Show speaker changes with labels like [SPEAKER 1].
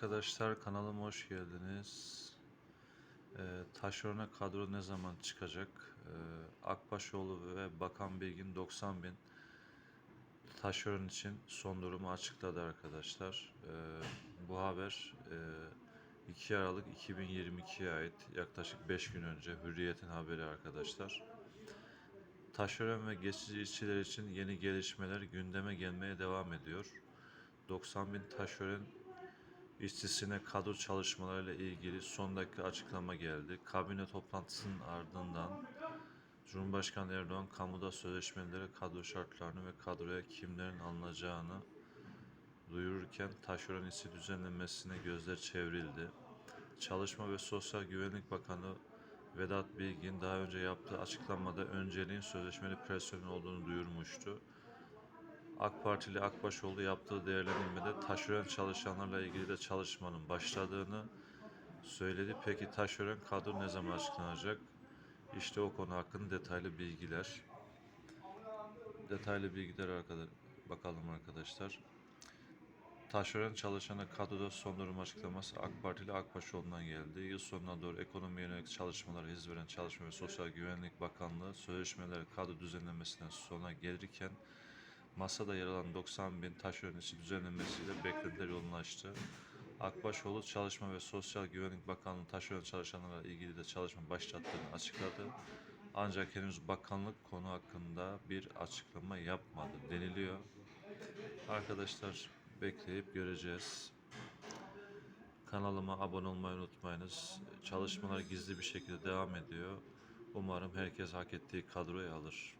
[SPEAKER 1] arkadaşlar kanalıma hoş geldiniz. Ee, taşerona kadro ne zaman çıkacak? Ee, Akbaşoğlu ve Bakan Bilgin 90 bin taşeron için son durumu açıkladı arkadaşlar. Ee, bu haber e, 2 Aralık 2022'ye ait yaklaşık 5 gün önce Hürriyet'in haberi arkadaşlar. Taşeron ve geçici işçiler için yeni gelişmeler gündeme gelmeye devam ediyor. 90 bin taşeron işçisine kadro çalışmalarıyla ilgili son dakika açıklama geldi. Kabine toplantısının ardından Cumhurbaşkanı Erdoğan kamuda sözleşmelere kadro şartlarını ve kadroya kimlerin alınacağını duyururken taşeron işçi düzenlemesine gözler çevrildi. Çalışma ve Sosyal Güvenlik Bakanı Vedat Bilgin daha önce yaptığı açıklamada önceliğin sözleşmeli personel olduğunu duyurmuştu. AK Partili Akbaşoğlu yaptığı değerlendirmede taşeron çalışanlarla ilgili de çalışmanın başladığını söyledi. Peki taşeron kadro ne zaman açıklanacak? İşte o konu hakkında detaylı bilgiler. Detaylı bilgiler arkadaş bakalım arkadaşlar. Taşeron çalışana kadroda son durum açıklaması AK Partili Akbaşoğlu'ndan geldi. Yıl sonuna doğru ekonomiye yönelik çalışmalara hız veren Çalışma ve Sosyal Güvenlik Bakanlığı sözleşmeleri kadro düzenlemesinden sona gelirken masada yer alan 90 bin taşeron işi düzenlemesiyle beklentiler yoğunlaştı. Akbaşoğlu Çalışma ve Sosyal Güvenlik Bakanlığı taşeron çalışanlarla ilgili de çalışma başlattığını açıkladı. Ancak henüz bakanlık konu hakkında bir açıklama yapmadı deniliyor. Arkadaşlar bekleyip göreceğiz. Kanalıma abone olmayı unutmayınız. Çalışmalar gizli bir şekilde devam ediyor. Umarım herkes hak ettiği kadroyu alır.